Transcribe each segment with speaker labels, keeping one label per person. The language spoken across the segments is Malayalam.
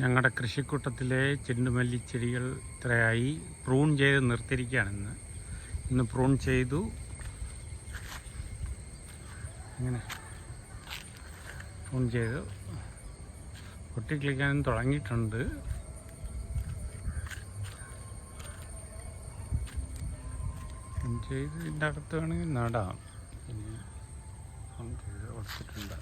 Speaker 1: ഞങ്ങളുടെ കൃഷിക്കൂട്ടത്തിലെ ചെണ്ടുമല്ലി ചെടികൾ ഇത്രയായി പ്രൂൺ ചെയ്ത് നിർത്തിയിരിക്കുകയാണ് ഇന്ന് ഇന്ന് പ്രൂൺ ചെയ്തു. ഇങ്ങനെ പ്രൂൺ ചെയ്തു പൊട്ടിക്കളിക്കാനും തുടങ്ങിയിട്ടുണ്ട്. ചെയ്ത് ഇതിന്റെ അകത്ത് വേണമെങ്കിൽ നടാം. പിന്നെ കൊടുത്തിട്ടുണ്ട്.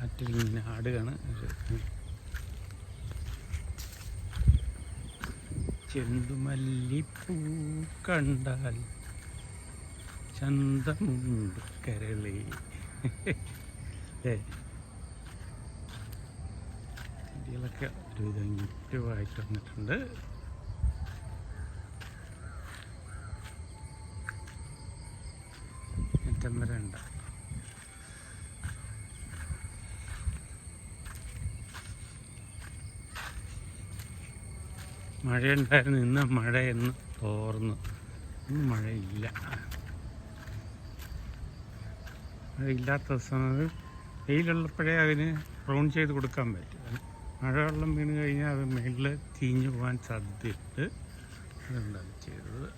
Speaker 1: കാറ്റിൽ ഇങ്ങനെ ആടുകയാണ്. ചെണ്ടുമല്ലിപ്പൂ കണ്ടാൽ ചന്തമുണ്ട് കരളി. ചെടികളൊക്കെ ഒരുവിധം ഞെട്ടുവായിട്ട് വന്നിട്ടുണ്ട്. ഏറ്റം മഴയുണ്ടായിരുന്നു. ഇന്ന് മഴയെന്ന് തോർന്നു. ഇന്ന് മഴയില്ല. മഴയില്ലാത്ത ദിവസം അത് വെയിലുള്ളപ്പോഴേ അതിന് പ്രൂൺ ചെയ്ത് കൊടുക്കാൻ പറ്റും. മഴവെള്ളം വീണ് കഴിഞ്ഞാൽ അത് മേളിൽ തീഞ്ഞു പോകാൻ സാധ്യതയുണ്ട്. അതുകൊണ്ടാണ് ചെയ്തത്.